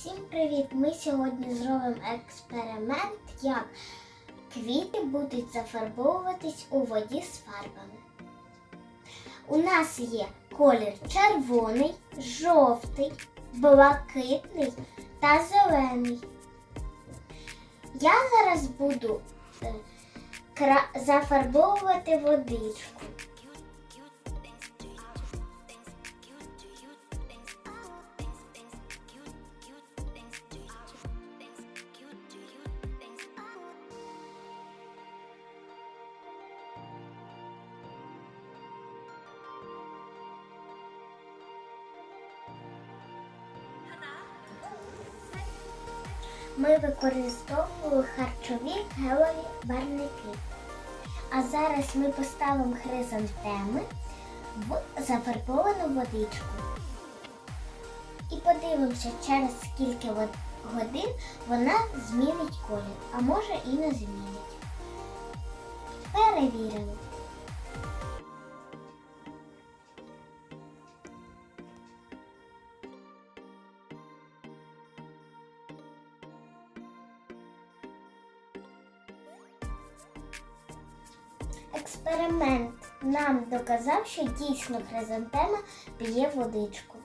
Всім привіт! Ми сьогодні зробимо експеримент, як квіти будуть зафарбовуватись у воді з фарбами. У нас є колір червоний, жовтий, блакитний та зелений. Я зараз буду е, зафарбовувати водичку. Ми використовували харчові гелеві барвники. А зараз ми поставимо хризантеми в зафарбовану водичку. І подивимося, через скільки годин вона змінить колір, а може і не змінить. Перевіримо. Експеримент нам доказав, що дійсно хризантема п'є водичку.